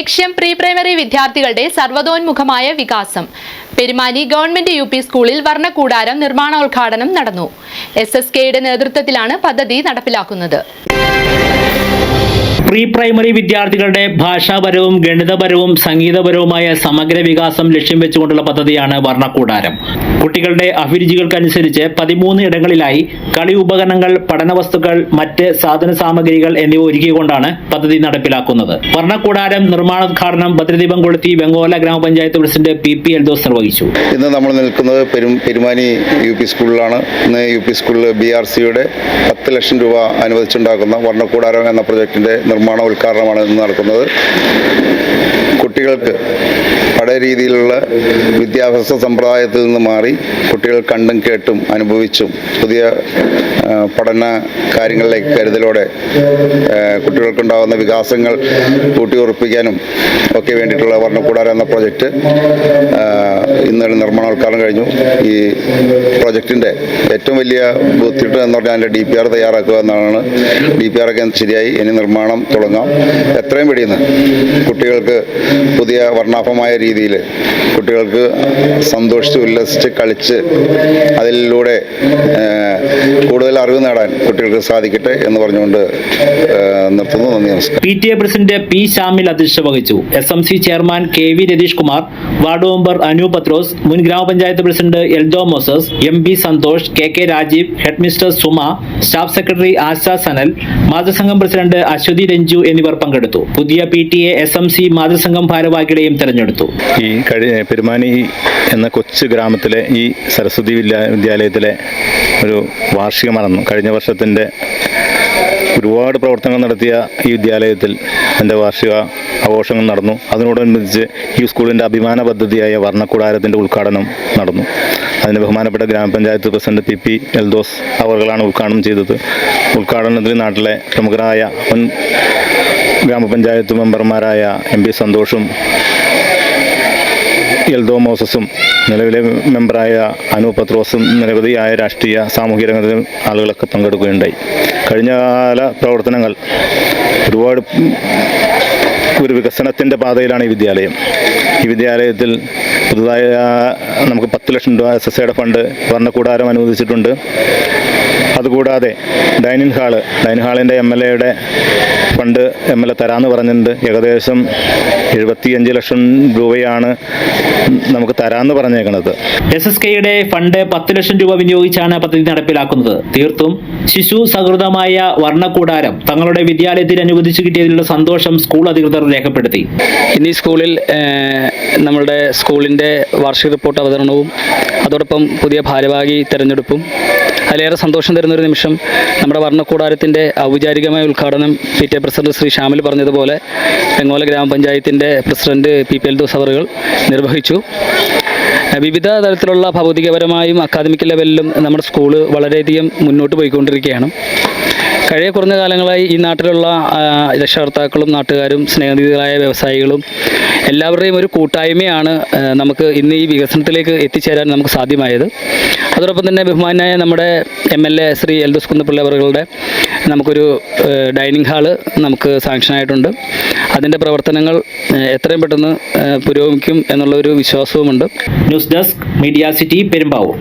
ലക്ഷ്യം pre primary വിദ്യാർത്ഥികളുടെ സർവതോന്മുഖമായ വികാസം. പെരുമാനി ഗവൺമെന്റ് യു സ്കൂളിൽ വർണക്കൂടാരം നിർമ്മാണോദ്ഘാടനം നടന്നു. എസ് എസ് കെയുടെ നേതൃത്വത്തിലാണ് പദ്ധതി നടപ്പിലാക്കുന്നത്. പ്രീ പ്രൈമറി വിദ്യാർത്ഥികളുടെ ഭാഷാപരവും ഗണിതപരവും സംഗീതപരവുമായ സമഗ്ര വികാസം ലക്ഷ്യം വെച്ചുകൊണ്ടുള്ള പദ്ധതിയാണ് വർണക്കൂടാരം. കുട്ടികളുടെ അഭിരുചികൾക്കനുസരിച്ച് പതിമൂന്ന് ഇടങ്ങളിലായി കളി ഉപകരണങ്ങൾ പഠന വസ്തുക്കൾ മറ്റ് സാധന സാമഗ്രികൾ എന്നിവ ഒരുക്കിക്കൊണ്ടാണ് പദ്ധതി നടപ്പിലാക്കുന്നത്. വർണക്കൂടാരം നിർമ്മാണോദ്ഘാടനം ഭദ്രദീപം കൊളുത്തി വെങ്ങോല ഗ്രാമപഞ്ചായത്ത് പ്രസിഡന്റ് പി പി എൽദോസ് നിർവഹിച്ചു. ഇന്ന് നമ്മൾ നിൽക്കുന്നത് പെരും പെരുമാനി യു പി സ്കൂളിലാണ്. ഇന്ന് യു പി സ്കൂളിൽ ബി ആർ സിയുടെ പത്ത് ലക്ഷം രൂപ അനുവദിച്ചുണ്ടാക്കുന്ന വർണക്കൂടാരം എന്ന പ്രൊജക്ടിന്റെ നിർമ്മാണ ഉദ്ഘാടനമാണ് ഇന്ന് നടക്കുന്നത്. കുട്ടികൾക്ക് പഴയ രീതിയിലുള്ള വിദ്യാഭ്യാസ സമ്പ്രദായത്തിൽ നിന്ന് മാറി കുട്ടികൾ കണ്ടും കേട്ടും അനുഭവിച്ചും പുതിയ പഠന കാര്യങ്ങളിലേക്ക് കരുതലോടെ കുട്ടികൾക്കുണ്ടാകുന്ന വികാസങ്ങൾ കൂട്ടിയുറപ്പിക്കാനും ഒക്കെ വേണ്ടിയിട്ടുള്ള വർണക്കൂടാരം എന്ന പ്രൊജക്റ്റ് ഇന്നലെ നിർമ്മാണോദ്ഘാടനം കഴിഞ്ഞു. ഈ പ്രൊജക്റ്റിന്റെ ഏറ്റവും വലിയ ബുദ്ധിമുട്ട് എന്ന് പറഞ്ഞാൽ അതിന്റെ ഡി പി ആർ തയ്യാറാക്കുക എന്നാണ് ഡി പി ആർ ഒക്കെ ശരിയായി. ഇനി നിർമ്മാണം തുടങ്ങാം. എത്രയും പെടിയെന്ന് കുട്ടികൾക്ക് പുതിയ വർണാഭമായ രീതിയിൽ കുട്ടികൾക്ക് സന്തോഷിച്ച് ഉല്ലസിച്ച് കളിച്ച് അതിലൂടെ കൂടുതൽ അറിവ് നേടാൻ കുട്ടികൾക്ക് സാധിക്കട്ടെ എന്ന് പറഞ്ഞുകൊണ്ട് നിർത്തുന്നു. നന്ദി നമസ്കാരം. P T A president P Shamil അധ്യക്ഷത വഹിച്ചു. S M C chairman K V Ratheesh Kumar ward member Anu Pathros മുൻ ഗ്രാമപഞ്ചായത്ത് president Eldho Moses M B Santhosh K K Rajeev headmistress Suma staff secretary Asha Sanal മാതൃസംഘം president Aswathy Ranju എന്നിവർ പങ്കെടുത്തു. പുതിയ P T A S M C മാതൃസംഘം ഭാരവാഹികളെയും തെരഞ്ഞെടുത്തു. ഈ പെരുമാനി എന്ന കൊച്ചു ഗ്രാമത്തിലെ ഈ സരസ്വതി വിദ്യാ വിദ്യാലയത്തിലെ ഒരു വാർഷികം നടന്നു കഴിഞ്ഞ വർഷത്തിന്റെ ഒരുപാട് പ്രവർത്തനങ്ങൾ നടത്തിയ ഈ വിദ്യാലയത്തിൽ എന്റെ വാർഷിക ആഘോഷങ്ങൾ നടന്നു. അതിനോടനുബന്ധിച്ച് ഈ സ്കൂളിന്റെ അഭിമാന പദ്ധതിയായ വർണക്കൂടാരത്തിന്റെ ഉദ്ഘാടനം നടന്നു. അതിന് ബഹുമാനപ്പെട്ട ഗ്രാമപഞ്ചായത്ത് പ്രസിഡന്റ് പി പി എൽദോസ് അവർകളാണ് ഉദ്ഘാടനം ചെയ്തത്. ഉദ്ഘാടനത്തിൽ നാട്ടിലെ പ്രമുഖരായ മുൻ ഗ്രാമപഞ്ചായത്ത് മെമ്പർമാരായ എം പി സന്തോഷും എൽദോ മോസസും നിലവിലെ മെമ്പറായ അനു പത്രോസും നിരവധിയായ രാഷ്ട്രീയ സാമൂഹിക രംഗത്തിൽ ആളുകളൊക്കെ പങ്കെടുക്കുകയുണ്ടായി. കഴിഞ്ഞ കാല പ്രവർത്തനങ്ങൾ ഒരുപാട് ഒരു വികസനത്തിന്റെ പാതയിലാണ് ഈ വിദ്യാലയം. ഈ വിദ്യാലയത്തിൽ പുതുതായ നമുക്ക് പത്ത് ലക്ഷം രൂപ എസ് എസ് ഐയുടെ ഫണ്ട് വർണക്കൂടാരം അനുവദിച്ചിട്ടുണ്ട്. അതുകൂടാതെ ഡൈനിങ് ഹാൾ ഡൈനിങ് ഹാളിന്റെ എം എൽ എയുടെ ഫണ്ട് എം എൽ എ തരാമെന്ന് പറഞ്ഞിട്ടുണ്ട്. ഏകദേശം എഴുപത്തിയഞ്ച് ലക്ഷം രൂപയാണ് നമുക്ക് തരാമെന്ന് പറഞ്ഞേക്കുന്നത് എസ് എസ് കെയുടെ ഫണ്ട് പത്ത് ലക്ഷം രൂപ വിനിയോഗിച്ചാണ് പദ്ധതി നടപ്പിലാക്കുന്നത്. തീർത്തും ശിശു സഹൃദമായ വർണക്കൂടാരം തങ്ങളുടെ വിദ്യാലയത്തിൽ അനുവദിച്ചു കിട്ടിയതിലുള്ള സന്തോഷം സ്കൂൾ അധികൃതർ രേഖപ്പെടുത്തി. ഇനി ഈ സ്കൂളിൽ നമ്മുടെ നമ്മളുടെ സ്കൂളിന്റെ വാർഷിക റിപ്പോർട്ട് അവതരണവും അതോടൊപ്പം പുതിയ ഭാരവാഹി തിരഞ്ഞെടുപ്പും അതിലേറെ സന്തോഷം തരുന്ന ഒരു നിമിഷം നമ്മുടെ വർണക്കൂടാരത്തിന്റെ ഔപചാരികമായ ഉദ്ഘാടനം P T president Shri Shamil പറഞ്ഞതുപോലെ തെങ്ങോല ഗ്രാമപഞ്ചായത്തിന്റെ president P P Eldhos അവറുകൾ നിർവഹിച്ചു. വിവിധ തരത്തിലുള്ള ഭൗതികപരമായും അക്കാദമിക് ലെവലിലും നമ്മുടെ സ്കൂൾ വളരെയധികം മുന്നോട്ട് പോയിക്കൊണ്ടിരിക്കുകയാണ്. കഴിയ കുറഞ്ഞ കാലങ്ങളായി ഈ നാട്ടിലുള്ള രക്ഷകർത്താക്കളും നാട്ടുകാരും സ്നേഹനിധികളായ വ്യവസായികളും എല്ലാവരുടെയും ഒരു കൂട്ടായ്മയാണ് നമുക്ക് ഇന്ന് ഈ വികസനത്തിലേക്ക് എത്തിച്ചേരാൻ നമുക്ക് സാധ്യമായത്. അതോടൊപ്പം തന്നെ ബഹുമാനായ നമ്മുടെ M L A Shri Eldhos Kunnappilly അവറുകളുടെ നമുക്കൊരു ഡൈനിങ് ഹാൾ നമുക്ക് സാങ്ഷനായിട്ടുണ്ട് അതിന്റെ പ്രവർത്തനങ്ങൾ എത്രയും പെട്ടെന്ന് പുരോഗമിക്കും എന്നുള്ളൊരു വിശ്വാസവുമുണ്ട്. News desk media city Perumbavoor.